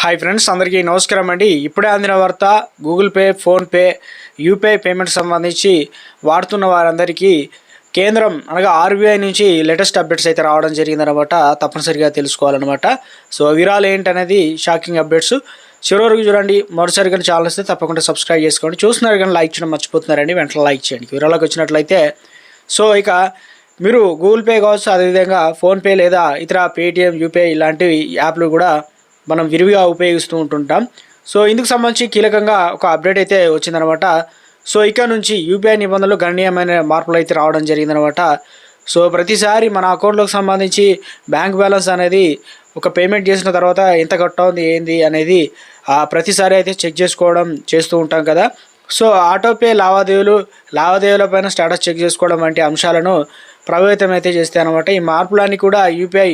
Hi friends అందరికీ నమస్కారం అండి. ఇప్పుడే అందిన వార్త Google pay PhonePe UPI payment సంబంధించి వాడుతున్న వారందరికీ కేంద్రం అనగా ఆర్బీఐ నుంచి లేటెస్ట్ అప్డేట్స్ అయితే రావడం జరిగిందనమాట తప్పనిసరిగా తెలుసుకోవాలన్నమాట. సో విరాలు ఏంటనేది షాకింగ్ అప్డేట్స్. చివరి వరకు చూడండి. మరోసారి కానీ ఛానల్ వస్తే తప్పకుండా సబ్స్క్రైబ్ చేసుకోండి. చూస్తున్నారు కానీ లైక్ చేయడం మర్చిపోతున్నారండి. వెంటనే లైక్ చేయండి. విరాలకు వచ్చినట్లయితే సో ఇక మీరు గూగుల్ పే కావచ్చు అదేవిధంగా ఫోన్పే లేదా ఇతర పేటిఎం యూపీఐ ఇలాంటివి యాప్లు కూడా మనం విరివిగా ఉపయోగిస్తూ ఉంటుంటాం. సో ఇందుకు సంబంధించి కీలకంగా ఒక అప్డేట్ అయితే వచ్చిందనమాట. సో ఇక నుంచి యూపీఐ నిబంధనలు గణనీయమైన మార్పులు అయితే రావడం జరిగిందనమాట. సో ప్రతిసారి మన అకౌంట్లోకి సంబంధించి బ్యాంక్ బ్యాలెన్స్ అనేది ఒక పేమెంట్ చేసిన తర్వాత ఎంత కట్ ఏంది అనేది ప్రతిసారి అయితే చెక్ చేసుకోవడం చేస్తూ ఉంటాం కదా. సో ఆటోపే లావాదేవీలు లావాదేవీల పైన స్టేటస్ చెక్ చేసుకోవడం వంటి అంశాలను ప్రభావితం అయితే చేస్తాయి అనమాట ఈ మార్పులన్నీ కూడా యూపీఐ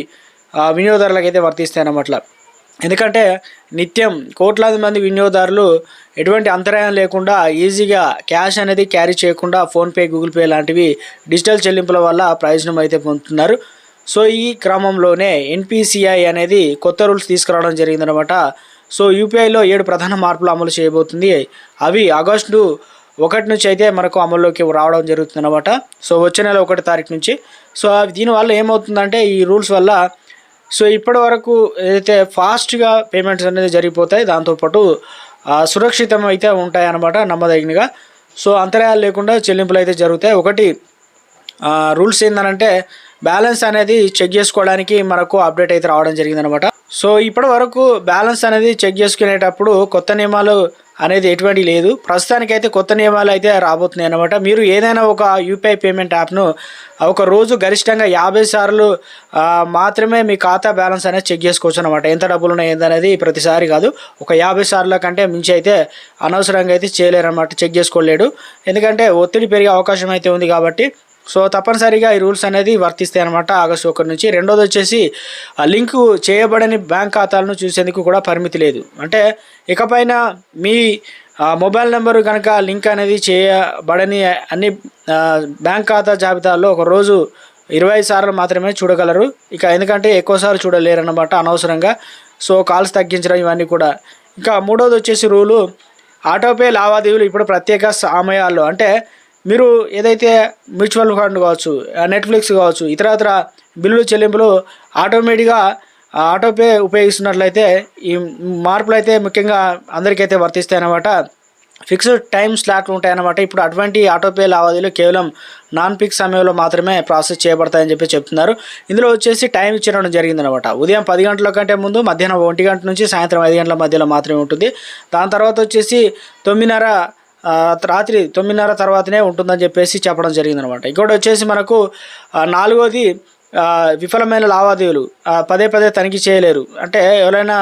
వినియోగదారులకు అయితే వర్తిస్తాయి అన్నమాట ఎందుకంటే నిత్యం కోట్లాది మంది వినియోగదారులు ఎటువంటి అంతరాయం లేకుండా ఈజీగా క్యాష్ అనేది క్యారీ చేయకుండా ఫోన్పే గూగుల్ పే లాంటివి డిజిటల్ చెల్లింపుల వల్ల ప్రయోజనం అయితే పొందుతున్నారు. సో ఈ క్రమంలోనే ఎన్పిసిఐ అనేది కొత్త రూల్స్ తీసుకురావడం జరిగిందనమాట సో యూపీఐలో ఏడు ప్రధాన మార్పులు అమలు చేయబోతుంది. అవి ఆగస్టు ఒకటి నుంచి అయితే మనకు అమల్లోకి రావడం జరుగుతుంది అనమాట సో వచ్చే నెల ఒకటి తారీఖు నుంచి. సో దీనివల్ల ఏమవుతుందంటే ఈ రూల్స్ వల్ల సో ఇప్పటి వరకు ఏదైతే ఫాస్ట్గా పేమెంట్స్ అనేది జరిగిపోతాయి దాంతోపాటు సురక్షితం అయితే ఉంటాయి అన్నమాట నమ్మదగినగా. సో అంతరాయాలు లేకుండా చెల్లింపులు అయితే జరుగుతాయి. ఒకటి రూల్స్ ఏంటంటే బ్యాలెన్స్ అనేది చెక్ చేసుకోవడానికి మనకు అప్డేట్ అయితే రావడం జరిగిందనమాట సో ఇప్పటి వరకు బ్యాలెన్స్ అనేది చెక్ చేసుకునేటప్పుడు కొత్త నియమాలు అనేది ఎటువంటి లేదు. ప్రస్తుతానికైతే కొత్త నియమాలు అయితే రాబోతున్నాయి అనమాట మీరు ఏదైనా ఒక యూపీఐ పేమెంట్ యాప్ను ఒక రోజు గరిష్టంగా యాభై సార్లు మాత్రమే మీ ఖాతా బ్యాలెన్స్ అనేది చెక్ చేసుకోవచ్చు అనమాట ఎంత డబ్బులు ఉన్నాయి ఏందనేది ప్రతిసారి కాదు. ఒక యాభై సార్ల కంటే మించి అయితే అనవసరంగా అయితే చేయలేరు అనమాట చెక్ చేసుకోలేడు. ఎందుకంటే ఒత్తిడి పెరిగే అవకాశం అయితే ఉంది కాబట్టి సో తప్పనిసరిగా ఈ రూల్స్ అనేది వర్తిస్తాయి అనమాట ఆగస్టు ఒకటి నుంచి. రెండోది వచ్చేసి లింకు చేయబడని బ్యాంక్ ఖాతాలను చూసేందుకు కూడా పరిమితి లేదు. అంటే ఇకపైన మీ మొబైల్ నెంబరు కనుక లింక్ అనేది చేయబడని అన్ని బ్యాంక్ ఖాతా జాబితాల్లో ఒక రోజు ఇరవై సార్లు మాత్రమే చూడగలరు. ఇక ఎందుకంటే ఎక్కువసార్లు చూడలేరు అన్నమాట అనవసరంగా. సో కాల్స్ తగ్గించడం ఇవన్నీ కూడా. ఇంకా మూడోది వచ్చేసి రూలు ఆటోపే లావాదేవీలు ఇప్పుడు ప్రత్యేక సమయాల్లో. అంటే మీరు ఏదైతే మ్యూచువల్ ఫండ్ కావచ్చు నెట్ఫ్లిక్స్ కావచ్చు ఇతరత్ర బిల్లులు చెల్లింపులు ఆటోమేటిక్గా ఆటోపే ఉపయోగిస్తున్నట్లయితే ఈ మార్పులు అయితే ముఖ్యంగా అందరికైతే వర్తిస్తాయి అన్నమాట ఫిక్స్డ్ టైం స్లాట్లు ఉంటాయన్నమాట. ఇప్పుడు అటువంటి ఆటోపే లావాదేవీలు కేవలం నాన్ పిక్ సమయంలో మాత్రమే ప్రాసెస్ చేయబడతాయని చెప్పి చెప్తున్నారు. ఇందులో వచ్చేసి టైం ఇచ్చడం జరిగిందనమాట ఉదయం పది గంటల కంటే ముందు మధ్యాహ్నం ఒంటి గంట నుంచి సాయంత్రం ఐదు గంటల మధ్యలో మాత్రమే ఉంటుంది. దాని తర్వాత వచ్చేసి తొమ్మిదిన్నర రాత్రి తొమ్మిదిన్నర తర్వాతనే ఉంటుందని చెప్పేసి చెప్పడం జరిగిందనమాట. ఇంకోటి వచ్చేసి మనకు నాలుగోది విఫలమైన లావాదేవీలు పదే పదే తనిఖీ చేయలేరు. అంటే ఎవరైనా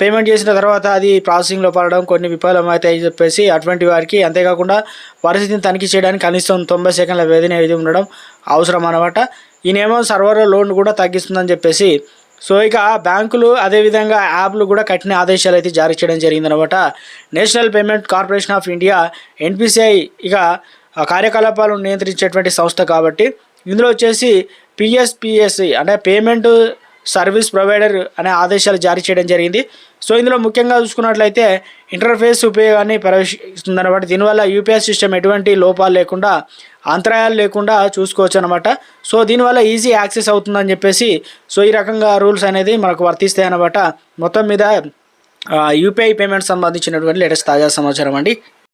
పేమెంట్ చేసిన తర్వాత అది ప్రాసెసింగ్లో పడడం కొన్ని విఫలమవుతాయి అని చెప్పేసి అటువంటి వారికి అంతేకాకుండా పరిస్థితిని తనిఖీ చేయడానికి కనీసం తొంభై సెకండ్ల వేదన ఇది ఉండడం అవసరం అనమాట ఈ నియమం సర్వర్ లోన్ కూడా తగ్గిస్తుందని చెప్పేసి సో ఇక బ్యాంకులు అదేవిధంగా యాప్లు కూడా కఠిన ఆదేశాలు అయితే జారీ చేయడం జరిగిందనమాట national payment corporation of India NPCI ఇక కార్యకలాపాలను నియంత్రించేటువంటి సంస్థ కాబట్టి ఇందులో వచ్చేసి పిఎస్పిఎస్సి అంటే పేమెంట్ సర్వీస్ ప్రొవైడర్ అనే ఆదేశాలు జారీ చేయడం జరిగింది. సో ఇందులో ముఖ్యంగా చూసుకున్నట్లయితే ఇంటర్ఫేస్ ఉపయోగాన్ని ప్రవేశిస్తుందన్నమాట. దీనివల్ల యూపీఐ సిస్టమ్ ఎటువంటి లోపాలు లేకుండా అంతరాయాలు లేకుండా చూసుకోవచ్చు అనమాట సో దీనివల్ల ఈజీ యాక్సెస్ అవుతుందని చెప్పేసి సో ఈ రకంగా రూల్స్ అనేది మనకు వర్తిస్తాయి అనమాట మొత్తం మీద యూపీఐ పేమెంట్ సంబంధించినటువంటి లేటెస్ట్ తాజా సమాచారం అండి.